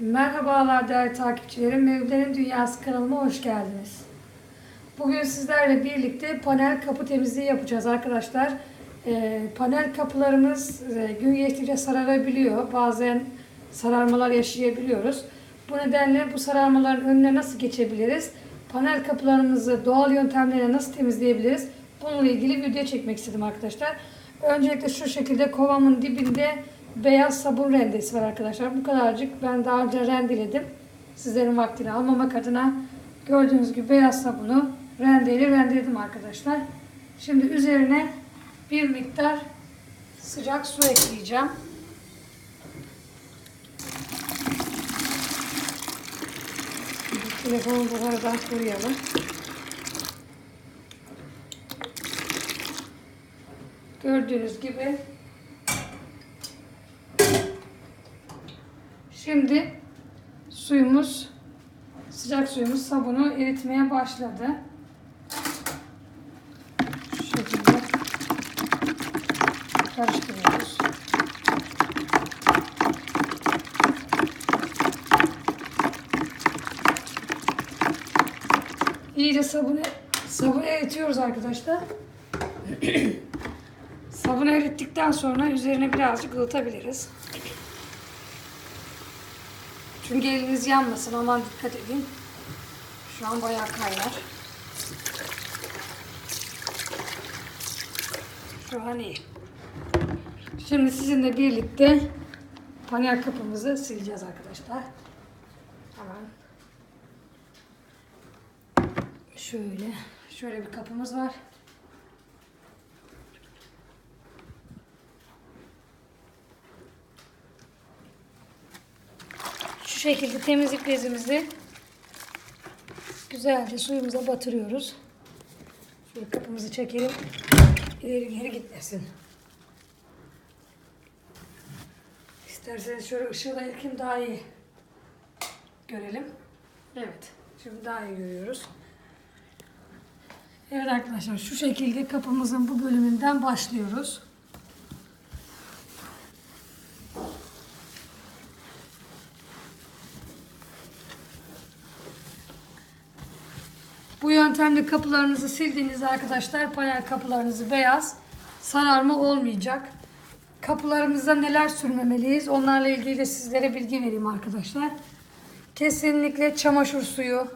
Merhabalar değerli takipçilerim. Mevlerin Dünyası kanalıma hoş geldiniz. Bugün sizlerle birlikte panel kapı temizliği yapacağız arkadaşlar. Ee, panel kapılarımız e, gün geçtikçe sararabiliyor. Bazen sararmalar yaşayabiliyoruz. Bu nedenle bu sararmaların önüne nasıl geçebiliriz? Panel kapılarımızı doğal yöntemlerle nasıl temizleyebiliriz? Bununla ilgili video çekmek istedim arkadaşlar. Öncelikle şu şekilde kovamın dibinde beyaz sabun rendesi var arkadaşlar. Bu kadarcık ben daha önce rendeledim. Sizlerin vaktini almamak adına gördüğünüz gibi beyaz sabunu rendeyle rendeledim arkadaşlar. Şimdi üzerine bir miktar sıcak su ekleyeceğim. Telefonu bu aradan koruyalım. Gördüğünüz gibi Şimdi suyumuz sıcak suyumuz sabunu eritmeye başladı. Şu şekilde karıştırıyoruz. İyice sabunu sabunu eritiyoruz arkadaşlar. sabunu erittikten sonra üzerine birazcık ılıtabiliriz. Çünkü eliniz yanmasın aman dikkat edin. Şu an bayağı kaynar. Şu an iyi. Şimdi sizinle birlikte panel kapımızı sileceğiz arkadaşlar. Hemen. Şöyle, şöyle bir kapımız var. Şekilde temizlik bezimizi güzelce suyumuza batırıyoruz. Şöyle kapımızı çekelim. İleri geri gitmesin. İsterseniz şöyle ışığla ilkin daha iyi görelim. Evet. Şimdi daha iyi görüyoruz. Evet arkadaşlar şu şekilde kapımızın bu bölümünden başlıyoruz. Bu yöntemle kapılarınızı sildiğinizde arkadaşlar panel kapılarınızı beyaz sararma olmayacak. Kapılarımızda neler sürmemeliyiz onlarla ilgili de sizlere bilgi vereyim arkadaşlar. Kesinlikle çamaşır suyu,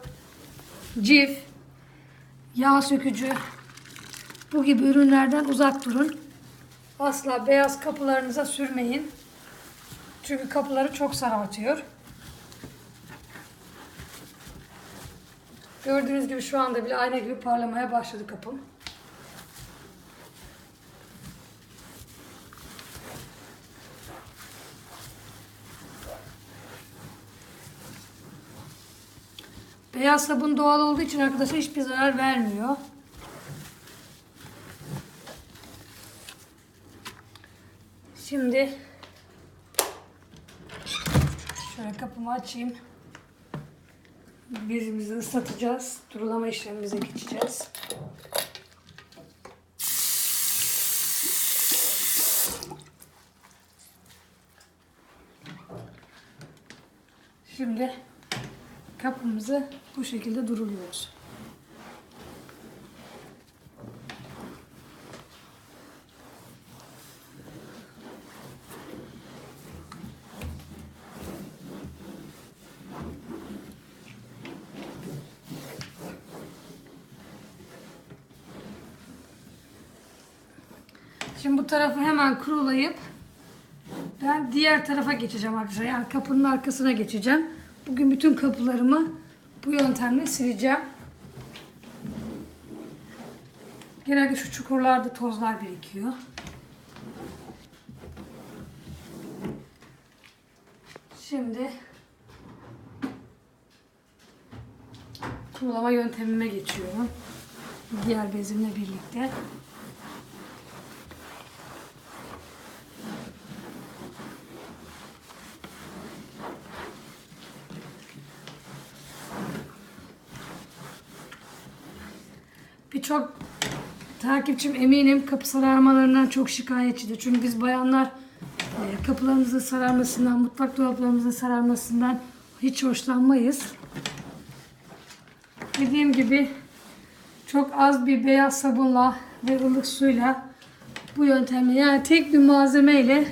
cif, yağ sökücü bu gibi ürünlerden uzak durun. Asla beyaz kapılarınıza sürmeyin. Çünkü kapıları çok sarartıyor. Gördüğünüz gibi şu anda bile ayna gibi parlamaya başladı kapım. Beyaz sabun doğal olduğu için arkadaşlar hiçbir zarar vermiyor. Şimdi şöyle kapımı açayım. Bezimizi ıslatacağız. Durulama işlemimize geçeceğiz. Şimdi kapımızı bu şekilde duruluyoruz. Şimdi bu tarafı hemen kurulayıp ben diğer tarafa geçeceğim arkadaşlar. Yani kapının arkasına geçeceğim. Bugün bütün kapılarımı bu yöntemle sileceğim. Genelde şu çukurlarda tozlar birikiyor. Şimdi kurulama yöntemime geçiyorum. Diğer bezimle birlikte. Birçok takipçim eminim kapı sararmalarından çok şikayetçidir. Çünkü biz bayanlar e, kapılarımızın sararmasından, mutfak dolaplarımızın sararmasından hiç hoşlanmayız. Dediğim gibi çok az bir beyaz sabunla ve ılık suyla bu yöntemle yani tek bir malzemeyle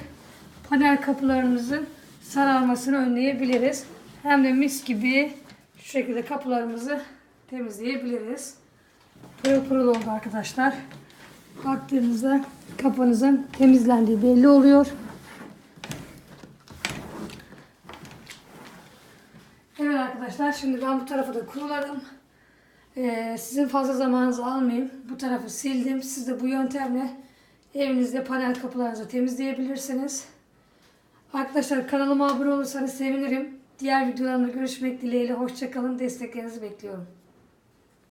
panel kapılarımızın sararmasını önleyebiliriz. Hem de mis gibi şu şekilde kapılarımızı temizleyebiliriz. Pırıl pırıl oldu arkadaşlar. Baktığınızda kapınızın temizlendiği belli oluyor. Evet arkadaşlar şimdi ben bu tarafı da kuruladım. Ee, sizin fazla zamanınızı almayayım. Bu tarafı sildim. Siz de bu yöntemle evinizde panel kapılarınızı temizleyebilirsiniz. Arkadaşlar kanalıma abone olursanız sevinirim. Diğer videolarımda görüşmek dileğiyle. Hoşçakalın. Desteklerinizi bekliyorum.